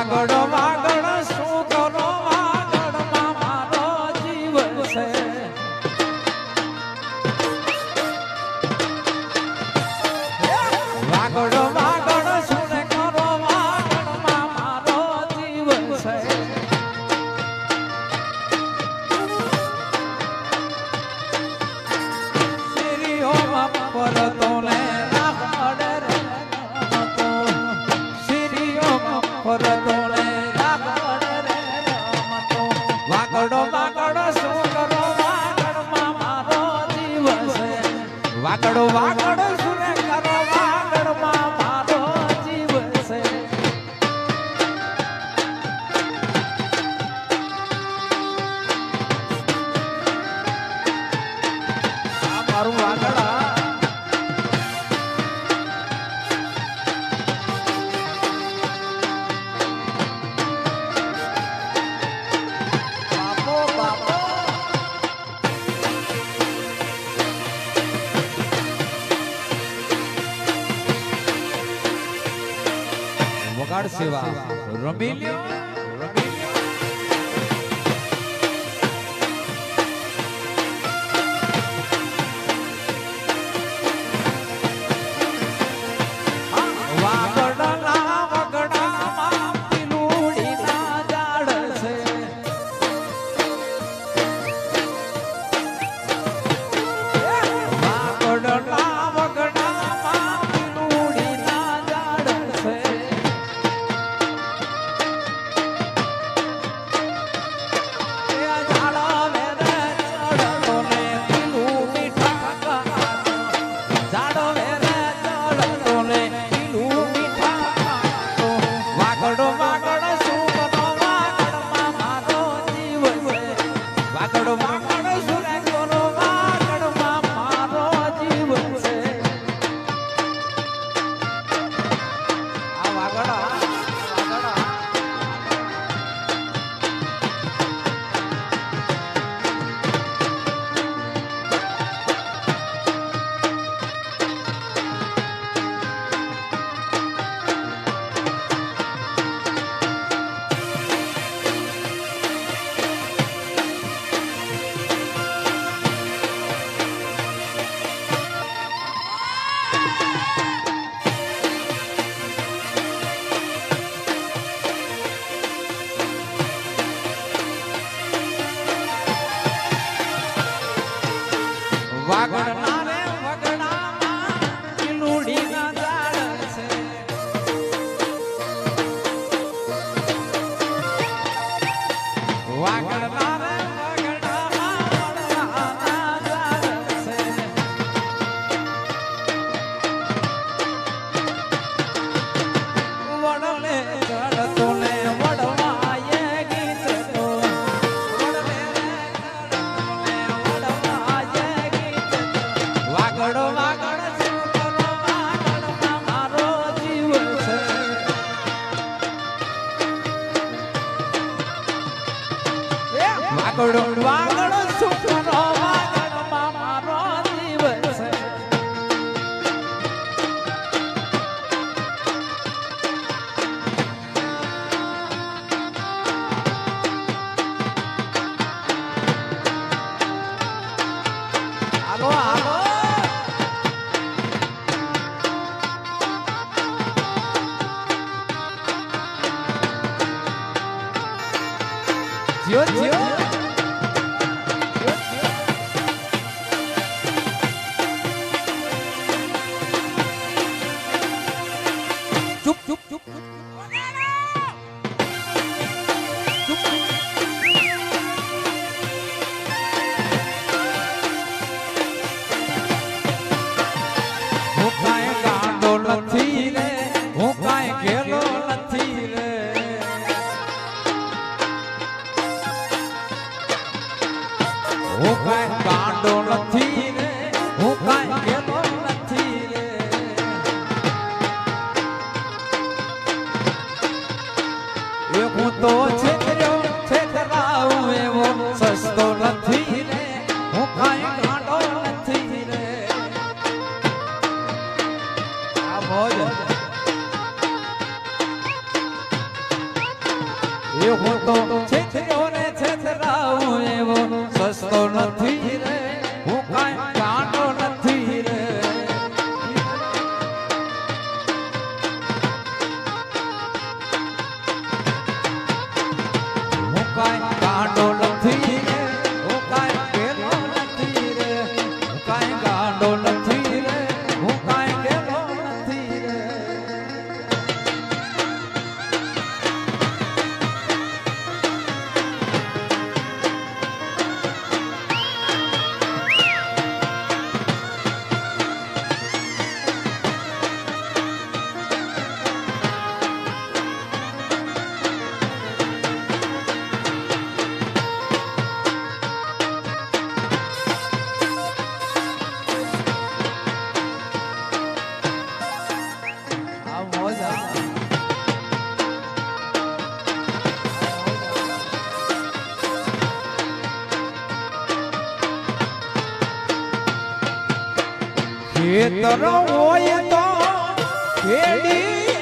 সাগর মা વાદળો વાગ વગાડ સેવા. રમી લ્યો chiến chiến chúc chúc chúc chúc હું કાય ગાંડો નથી રે હું કાય તો છેતર્યો, છેતરાવ એવો સસ્તો નથી રે. હું કાંઈ ઘાટો નથી રે. આ ભોજન એ હું તો છેતર્યો ને છેતરાવ એવો સસ્તો નથી ખેતર હોય તો ખેડી